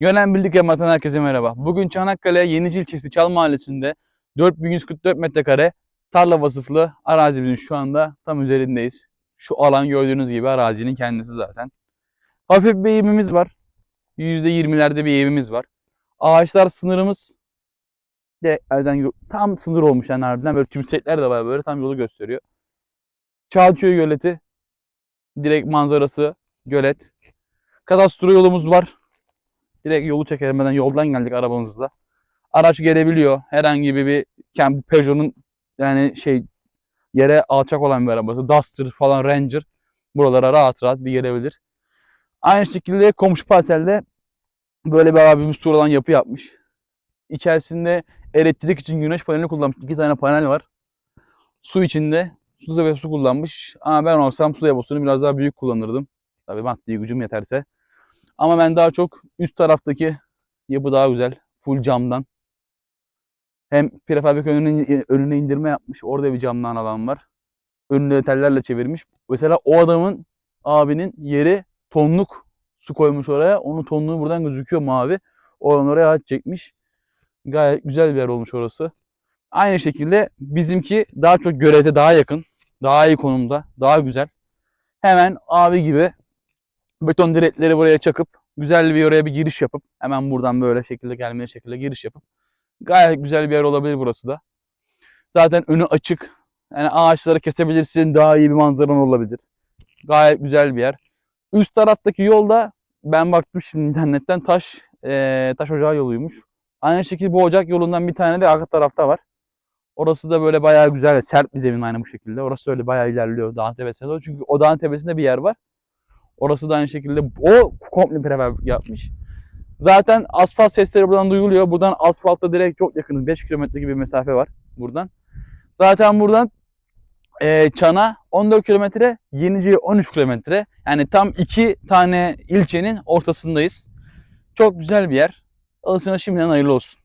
Gönen Birlik Emlak'tan herkese merhaba. Bugün Çanakkale Yenici ilçesi Çal Mahallesi'nde 4144 metrekare tarla vasıflı arazimizin şu anda tam üzerindeyiz. Şu alan gördüğünüz gibi arazinin kendisi zaten. Hafif bir eğimimiz var. %20'lerde bir eğimimiz var. Ağaçlar sınırımız de yo- tam sınır olmuş yani harbiden böyle tümsekler de var böyle tam yolu gösteriyor. Çağköy Göleti direkt manzarası gölet. Kadastro yolumuz var. Direkt yolu çekemeden yoldan geldik arabamızla. Araç gelebiliyor. Herhangi bir yani Peugeot'un yani şey yere alçak olan bir arabası. Duster falan Ranger buralara rahat rahat bir gelebilir. Aynı şekilde komşu parselde böyle bir abimiz tuğladan yapı yapmış. İçerisinde elektrik için güneş paneli kullanmış. İki tane panel var. Su içinde su ve su kullanmış. Ama ben olsam su deposunu biraz daha büyük kullanırdım. Tabii maddi gücüm yeterse. Ama ben daha çok üst taraftaki yapı daha güzel. Full camdan. Hem prefabrik önüne, önüne indirme yapmış. Orada bir camdan alan var. Önünü tellerle çevirmiş. Mesela o adamın abinin yeri tonluk su koymuş oraya. Onun tonluğu buradan gözüküyor mavi. Oradan oraya ağaç çekmiş. Gayet güzel bir yer olmuş orası. Aynı şekilde bizimki daha çok gölete daha yakın. Daha iyi konumda. Daha güzel. Hemen abi gibi beton direkleri buraya çakıp güzel bir oraya bir giriş yapıp hemen buradan böyle şekilde gelmeye şekilde giriş yapıp gayet güzel bir yer olabilir burası da. Zaten önü açık. Yani ağaçları kesebilirsin. Daha iyi bir manzaran olabilir. Gayet güzel bir yer. Üst taraftaki yolda ben baktım şimdi internetten taş eee, taş ocağı yoluymuş. Aynı şekilde bu ocak yolundan bir tane de arka tarafta var. Orası da böyle bayağı güzel ve sert bir zemin aynı bu şekilde. Orası öyle bayağı ilerliyor dağın tepesine doğru. Çünkü o dağın tepesinde bir yer var. Orası da aynı şekilde o komple prefabrik yapmış. Zaten asfalt sesleri buradan duyuluyor. Buradan asfalta direkt çok yakın. 5 kilometre gibi bir mesafe var buradan. Zaten buradan eee Çan'a 14 kilometre, Yenici'ye 13 kilometre. Yani tam iki tane ilçenin ortasındayız. Çok güzel bir yer. Alısına şimdiden hayırlı olsun.